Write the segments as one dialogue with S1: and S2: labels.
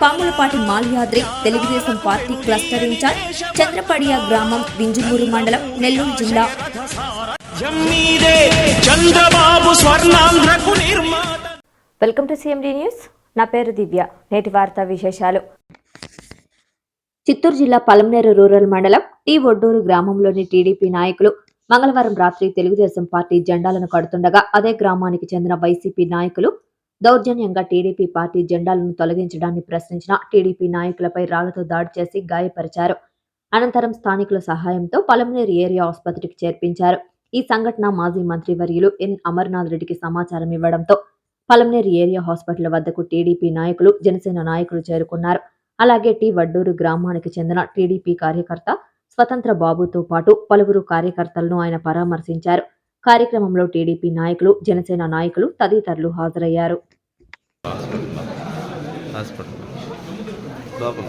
S1: Pamulapati Malyadri Telugu Desam party cluster incharge Chandrapadiya గ్రామం వింజమూరు మండలం నెల్లూరు జిల్లా. Welcome to CMD news. నా పేరు దివ్య. నేటి వార్తా విశేషాలు. చిత్తూరు జిల్లా పలమనేరు రూరల్ మండలం టీ ఒడ్డూరు గ్రామంలోని టీడీపీ నాయకులు మంగళవారం రాత్రి తెలుగుదేశం పార్టీ జెండాలను కడుతుండగా అదే గ్రామానికి చెందిన వైసీపీ నాయకులు దౌర్జన్యంగా టీడీపీ పార్టీ జెండాలను తొలగించడాన్ని ప్రశ్నించిన టీడీపీ నాయకులపై రాళ్ళతో దాడి చేసి గాయపరిచారు. అనంతరం స్థానికుల సహాయంతో పలమనేరు ఏరియా ఆసుపత్రికి చేర్పించారు. ఈ సంఘటన మాజీ మంత్రి వర్యులు ఎన్. అమర్నాథ్ రెడ్డికి సమాచారం ఇవ్వడంతో పలమనేరు ఏరియా హాస్పిటల్ వద్దకు టీడీపీ నాయకులు జనసేన నాయకులు చేరుకున్నారు. అలాగే టీ. వడ్డూరు గ్రామానికి చెందిన టీడీపీ కార్యకర్త స్వతంత్ర బాబుతో పాటు పలువురు కార్యకర్తలను ఆయన పరామర్శించారు. కార్యక్రమంలో టీడీపీ నాయకులు జనసేన నాయకులు తదితరులు హాజరయ్యారు.
S2: హాస్పిటల్. లోపల.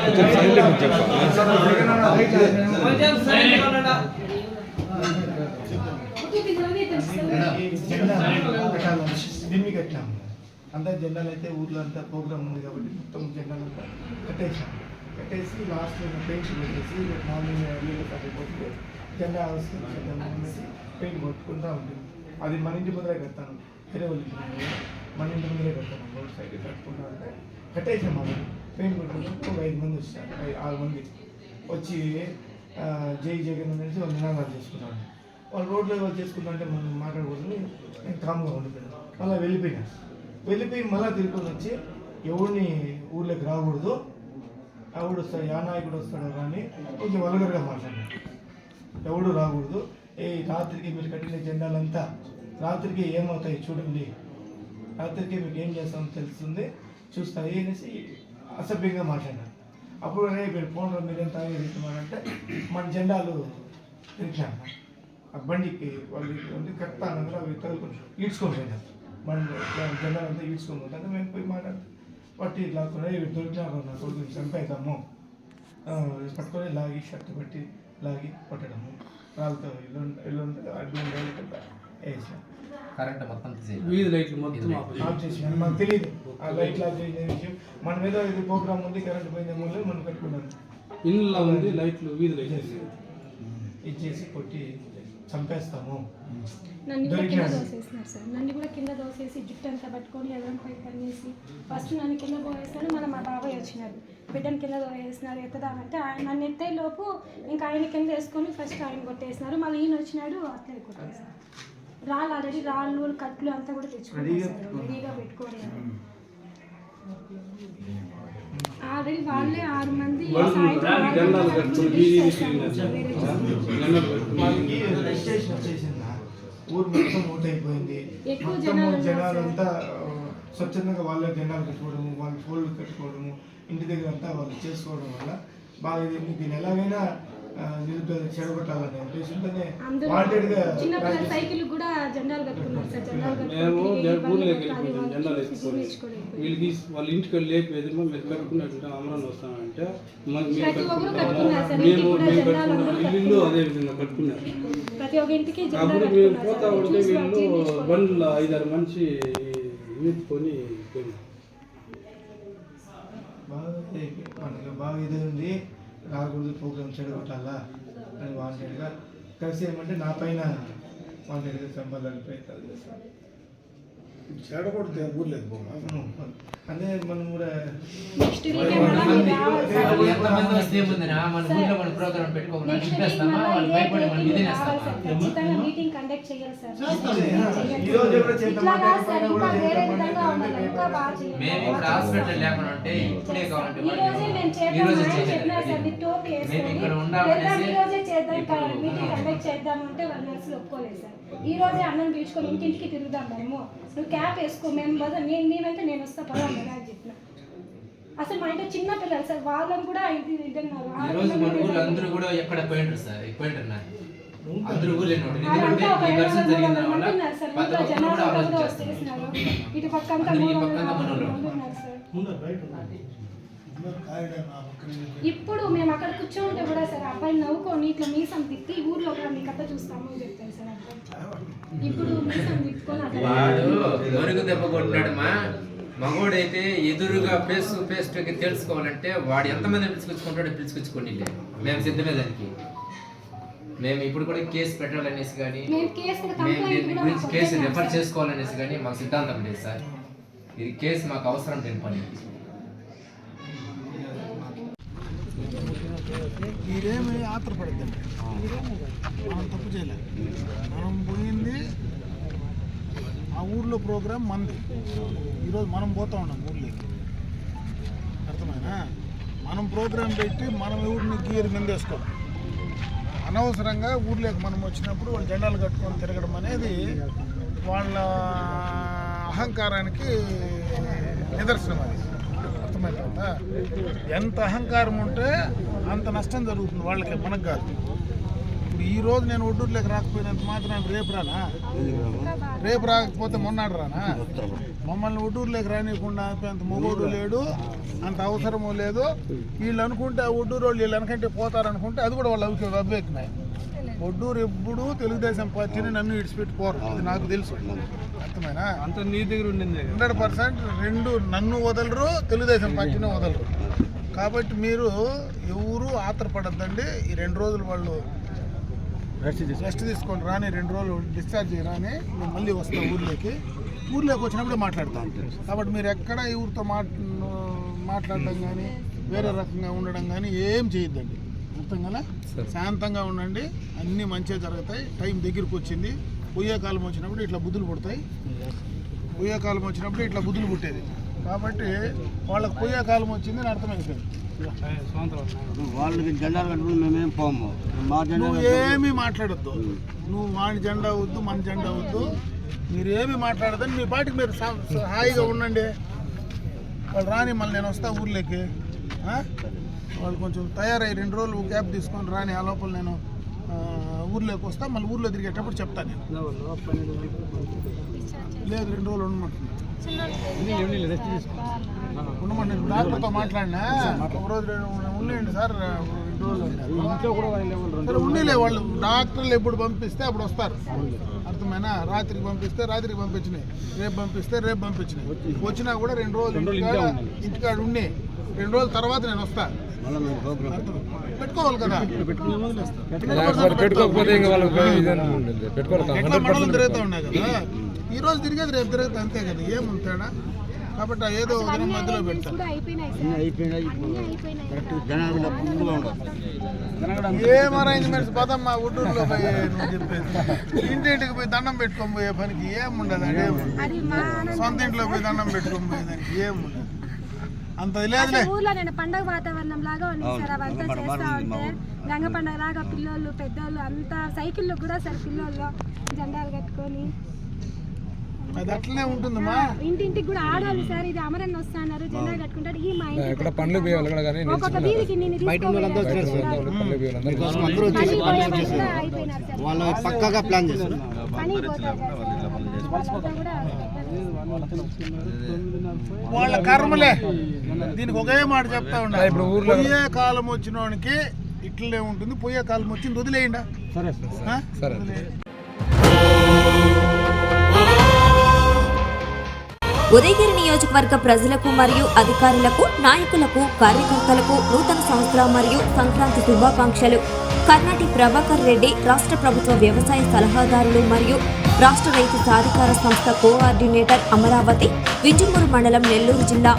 S3: కొంచెం సైలెంట్ చెప్పండి కట్టాము అంతా జెండాలు అయితే ఊర్లో అంతా ప్రోగ్రామ్ ఉంది కాబట్టి మొత్తం జెండాలు అంతా కట్టేసాం కట్టేసి లాస్ట్ పెయింట్ పెట్టేసి మార్నింగ్ నీళ్ళు కట్టిపోతే జెండా అవసరం పెయింట్ కొట్టుకుంటూ ఉంటుంది అది మన ఇంటి ముందరే కడతాను వేరే వాళ్ళ మన ఇంటి ముందరే కడతాను రోడ్ సైడ్ కట్టుకుంటా ఉంటే కట్టేసాము అది పెయింట్ కొట్టుకుంటూ ఒక ఐదు మంది వచ్చారు ఆరు మంది వచ్చి జై జగన్ అనేసి వాళ్ళు నినాదాలు చేసుకున్నాను వాళ్ళు రోడ్లో వాళ్ళు చేసుకుంటుంటే మనం మాట్లాడకూడదు నేను కామ్గా ఉండిపోయాను. మళ్ళీ వెళ్ళిపోయినా. వెళ్ళిపోయి మళ్ళీ తిరుపతి వచ్చి ఎవరిని ఊర్లోకి రాకూడదు. ఎవడు వస్తాడు యా నాయకుడు వస్తాడో కానీ కొంచెం వల్గర్గా మాట్లాడాను ఎవడు రాకూడదు. ఏ రాత్రికి మీరు కట్టిన జెండాలంతా రాత్రికి ఏమవుతాయి చూడండి. రాత్రికి మీకు ఏం చేస్తామో తెలుస్తుంది. చూస్తాయి అనేసి అసభ్యంగా మాట్లాడాను అప్పుడు రే మీరు ఫోన్లో మీరేం తాగే అంటే మన జెండాలు తెరిచాను ఆ బండికి వాళ్ళు అంటే కరెక్ట్ అన్నప్పుడు అవి తగులుకొని ఈడ్చుకొని పోయినారు. బండి జెండాలు అంతా ఈడ్చుకొని పోతాను మేము పోయి మాట్లాడుతూ పట్టి లాక్కుని ఇవి దొరికినారు నా కొడుకు చంపేద్దాము. పట్టుకొని లాగి షర్ట్ పెట్టి లాగి పట్టడము. రాళ్ళతో ఇల్లు ఇల్లు అడ్డు వేసాం
S4: కరెంట్ మొత్తం.
S5: వీధి లైట్లు మొత్తం ఆఫ్
S3: చేసి మనకు తెలియదు ఆ లైట్ ఆఫ్ చేసిన విషయం మన మీద ఇది ప్రోగ్రామ్ ఉంది కరెంట్ పోయిందేమో లేదు మనం కట్టుకున్నాను
S5: ఇల్లు ఉంది లైట్లు వీధి లైట్లు.
S3: ఇచ్చేసి కొట్టి చంపేస్తాము.
S6: నన్ను కూడా కింద. దోసేసినారు సార్. నన్ను కూడా కింద దోసేసి జుట్టు అంతా పట్టుకొని ఎదరం పై పనిచేసి ఫస్ట్ నన్ను కింద పోయేస్తాను మళ్ళీ మా బాబాయ్ వచ్చినారు. బిడ్డను కింద దోసేసినారు ఎత్తదామంటే ఆయన నన్ను ఎత్తే లోపు ఇంకా ఆయన కింద వేసుకొని ఫస్ట్ ఆయన కొట్టేసినారు. మళ్ళీ ఈయన వచ్చినాడు అట్లే కొట్టేసారు రాళ్ళు ఆల్రెడీ రాళ్ళు కట్లు అంతా కూడా తెచ్చుకున్నారు రెడీగా పెట్టుకొని. ఆల్రెడీ వాళ్ళే ఆరు మంది
S3: ఊరు మొత్తం
S6: ఎక్కువ జనాలు
S3: ఆ, స్వచ్ఛందంగా వాళ్ళే జెండాలు కట్టుకోవడము వాళ్ళ ఫోన్లు కట్టుకోవడము ఇంటి దగ్గర అంతా వాళ్ళు చేసుకోవడం వల్ల బాగా దీన్ని ఎలాగైనా నిరుద్యోగ చెడగొట్టాలనే ఉద్దేశంతోనే వాంటెడ్గా
S6: సైకిల్ కూడా జెండాలు కట్టుకున్నారు సార్ జెండాలు
S5: మేము ఊర్లోకి వెళ్ళిపోయాం జెండాలు ఎత్తుకొని. వీళ్ళకి వాళ్ళ ఇంటికి వెళ్ళి ఎదురు మీరు కట్టుకున్నట్టు అమరాన్ని వస్తామంటే. మేము మేము కట్టుకున్నాం ఇల్లు అదే విధంగా కట్టుకున్నారు
S6: ప్రతి ఒక్క ఇంటికి జెండా
S5: అప్పుడు మేము పోతా. ఉంటే
S6: వాళ్ళు.
S5: బండ్లు ఐదారు మనిషి ఎత్తుకొని పోయినారు.
S3: బాగా బాగా ఇది ఉంది రాకూడదు ప్రోగ్రామ్ చెడగొట్టాలా అని వాంటెడ్గా కలిసి ఏమంటే నా పైన వాంటెడ్గా చంపాలని ప్రయత్నాలు చేస్తాను
S7: చెడగొడితే ఊర్లేదు
S3: అదే మనం కూడా
S6: నెక్స్ట్ వీకే మళ్ళా మీరు రావాలి సార్.
S4: వాళ్ళు ఎంతమంది వస్తే ఏముందిరా మన ఊళ్ళో మన ప్రోగ్రామ్ పెట్టుకోకుండా
S6: నెక్స్ట్ వీక్
S4: తిప్పేస్తామా
S6: మళ్ళా
S4: వాళ్ళు
S6: ఏ
S4: భయపడి మనం
S6: డేట్కి
S4: ఇదేనేస్తామా
S6: రావాలి సార్. ఖచ్చితంగా మీటింగ్ కండక్ట్ చేయాలి సార్.
S3: ఈ రోజు పైన కూడా.
S4: మేము ఇప్పుడు హాస్పిటల్ లేకుండా ఉంటే ఇప్పుడే కావాలంటే
S6: ఈ రోజే మేము
S4: ఇక్కడ ఉండాలనేసి
S6: మీటింగ్ కండక్ట్ చేద్దాం అంటే వాళ్ళ నర్సులు ఒప్పుకోలేదు సార్. ఈ రోజే అన్నం పీల్చుకొని ఇంటింటికి తిరుగుదాం మేము. నువ్వు క్యాప్ వేసుకో మేము బదులు నేను నేను వస్తా పర్వాలేదు అసలు మా ఇంట్లో చిన్న పిల్లలు సార్ వాళ్ళని కూడా ఇది ఇది అన్నారు.
S4: ఈ రోజు మన ఊర్లో అందరూ కూడా ఎక్కడ పోయింటారు సార్? ఎందుకంటే ఈ జరిగిన వల్ల. ప్రతి ఒక్కరు కూడా
S6: వచ్చేసినారు. ఇటు పక్క అంతా
S4: అందరూ ఈ పక్క అంతా మనోళ్ళు.
S6: ఉన్నారు సార్. ఇప్పుడు మేము అక్కడ కూర్చోంటే కూడా సార్ అబ్బాయి నవ్వుకొని ఇట్లా మీసం తిప్పి ఊర్లో కూడా మీ కథ చూస్తాము అని చెప్తాను సార్. ఇప్పుడు మీసం తిప్పుకొని
S4: వాడు దెబ్బ మా మగోడైతే ఎదురుగా ఫేస్ టు ఫేస్ టు తెలుసుకోవాలంటే వాడు ఎంతమంది పిలుచుకొచ్చుకుంటాడో పిలుచుకొచ్చుకోండి మేము సిద్ధమే దానికి. మేము ఇప్పుడు కూడా కేసు పెట్టాలనేసి కానీ
S6: మేము కేసు కూడా
S4: మేము
S6: కంప్లైంట్
S4: దీని
S6: కూడా
S4: గురించి కేసు రెఫర్. చేసుకోవాలనేసి కానీ మాకు సిద్ధాంతం లేదు సార్. ఇది కేసు మాకు అవసరం లేని పని.
S7: మీరేమి ఆత్రపడద్దండి. తప్పు చేయలేదు. మనం పోయింది ఆ ఊర్లో ప్రోగ్రాం మంది. ఈరోజు మనం పోతా ఉన్నాం ఊర్లోకి అర్థమైనా మనం ప్రోగ్రాం పెట్టి మనం ఊరిని గీరు మిందేసుకోం అనవసరంగా ఊర్లోకి మనం వచ్చినప్పుడు వాళ్ళు జెండాలు కట్టుకొని తిరగడం అనేది వాళ్ళ అహంకారానికి నిదర్శనం అది. అర్థమవుతుందా ఎంత అహంకారం ఉంటే అంత నష్టం జరుగుతుంది వాళ్ళకి మనకు కాదు. ఇప్పుడు ఈ రోజు నేను ఒడ్డూరులోకి రాకపోయినంత మాత్రం రేపు రానా? రేపు రాకపోతే మొన్నాడు రానా? మమ్మల్ని ఒడ్డూరులోకి రానియకుండా ఆపేంత మొగోడు లేడు అంత అవసరము లేదు. వీళ్ళు అనుకుంటే ఆ ఒడ్డూరు వాళ్ళు వీళ్ళు అనుకుంటే పోతారనుకుంటే అది కూడా వాళ్ళు అవి అవ్వేకినాయి ఒడ్డూరు ఎప్పుడు తెలుగుదేశం పార్టీని నన్ను ఇడిచిపెట్టి పోరు అది నాకు తెలుసు. అర్థమైనా?
S5: అంత నీ దగ్గర ఉండింది
S7: హండ్రెడ్ పర్సెంట్ రెండు నన్ను వదలరు తెలుగుదేశం పార్టీని వదలరు. కాబట్టి మీరు ఎవరు ఆత్రపడద్దండి. ఈ రెండు రోజులు వాళ్ళు రెస్ట్ తీసుకొని రాని రెండు రోజులు డిశ్చార్జ్ రాని నేను మళ్ళీ వస్తాను ఊర్లోకి. ఊర్లోకి వచ్చినప్పుడే మాట్లాడతాను కాబట్టి మీరు ఎక్కడ ఎవరితో మాట్ మాట్లాడడం కానీ వేరే రకంగా ఉండడం కానీ ఏం చేయొద్దండి. అర్థం కదా శాంతంగా ఉండండి. అన్నీ మంచిగా జరుగుతాయి. టైం దగ్గరికి వచ్చింది. పొయ్యే కాలం వచ్చినప్పుడు ఇట్లా బుద్ధులు పుడతాయి. పొయ్యే కాలం వచ్చినప్పుడు ఇట్లా బుద్ధులు పుట్టేది. కాబట్టి వాళ్ళకి పొయ్యే కాలం వచ్చింది అని అర్థమైపోయింది.
S8: వాళ్ళకి జెండాలు కట్టుకుని మేమేం పోము మా జెండా
S7: నువ్వు ఏమీ మాట్లాడొద్దు. నువ్వు వాడి జెండా వద్దు మన జెండా వద్దు మీరు ఏమి మాట్లాడదని మీ పాటికి మీరు హాయిగా ఉండండి. వాళ్ళు రాని మళ్ళీ నేను వస్తా ఊర్లోకి. వాళ్ళు కొంచెం తయారై రెండు రోజులు గ్యాప్ తీసుకొని రాని ఆ లోపల నేను ఊర్లోకి వస్తా మళ్ళీ ఊర్లో తిరిగేటప్పుడు చెప్తాను నేను. లేదు రెండు రోజులు ఉండమంటున్నాను ఉండమండి డాక్టర్తో మాట్లాడినా ఒక రోజు ఉండేయండి సార్ రెండు రోజులు ఉండేలే వాళ్ళు డాక్టర్లు ఎప్పుడు పంపిస్తే అప్పుడు వస్తారు. అర్థమైనా? రాత్రికి పంపిస్తే రాత్రికి పంపించినాయి. రేపు పంపిస్తే రేపు పంపించినాయి. వచ్చినా కూడా రెండు రోజులు ఇంటికాడ ఉండి. రెండు రోజుల తర్వాత నేను వస్తా. పెట్టుకోవాలి కదా.
S5: పెట్టుకోకపోతే ఇంకా వాళ్ళకి
S7: ఎట్లా మండలం తిరుగుతూ ఉన్నాయి కదా. ఈ రోజు తిరిగేది రేపు తిరుగుతా అంతే కదా. ఏముంది తేడా కాబట్టి ఏదో ఒక దినం మధ్యలో
S8: ఉండదు
S7: ఏం అరేంజ్మెంట్స్ పదమ్మా ఊటూరులో పోయి నువ్వు చెప్పేది. ఇంటింటికి పోయి దండం పెట్టుకొని పోయే పనికి ఏం ఉండదు అంటే సొంత ఇంట్లో పోయి దండం పెట్టుకొని పోయేదానికి ఏం ఉండదు. అంత
S6: ఊర్లో నేను పండగ వాతావరణం లాగా ఉంది సార్ అవంతా చేస్తా ఉంటే పండగ లాగా పిల్లోళ్ళు పెద్దోళ్ళు అంతా సైకిళ్ళు కూడా సార్ పిల్లోళ్ళు జెండాలు కట్టుకొని.
S7: అది అట్లనే ఉంటుందమ్మా.
S6: ఇంటింటికి కూడా ఆడాలి సార్ ఇది అమరన్ వస్తున్నారు జెండా కట్టుకుంటారు ఈ మా ఇంటి ఇక్కడ పండ్లు ఒక్కొక్క వీధికి నిన్ను అయిపోయినారు సార్.
S8: వాళ్ళు పక్కగా ప్లాన్ చేస్తారు
S6: పని పోతారు
S7: వాళ్ళ కర్మలే. దీనికి ఒకే మాట చెప్తా ఉన్నా. ఇప్పుడు ఊర్లో పోయే కాలం వచ్చిన వానికి ఇట్లనే ఉంటుంది. పోయే కాలం వచ్చింది వదిలేయండి? సరే సరే
S1: ఉదయగిరి నియోజకవర్గ ప్రజలకు మరియు అధికారులకు నాయకులకు కార్యకర్తలకు నూతన సంవత్సర మరియు సంక్రాంతి శుభాకాంక్షలు. కర్ణాటి ప్రభాకర్ రెడ్డి రాష్ట్ర ప్రభుత్వ వ్యవసాయ సలహాదారులు మరియు రాష్ట్ర రైతు సాధికార సంస్థ కోఆర్డినేటర్ అమరావతి విజయపూర్ మండలం నెల్లూరు జిల్లా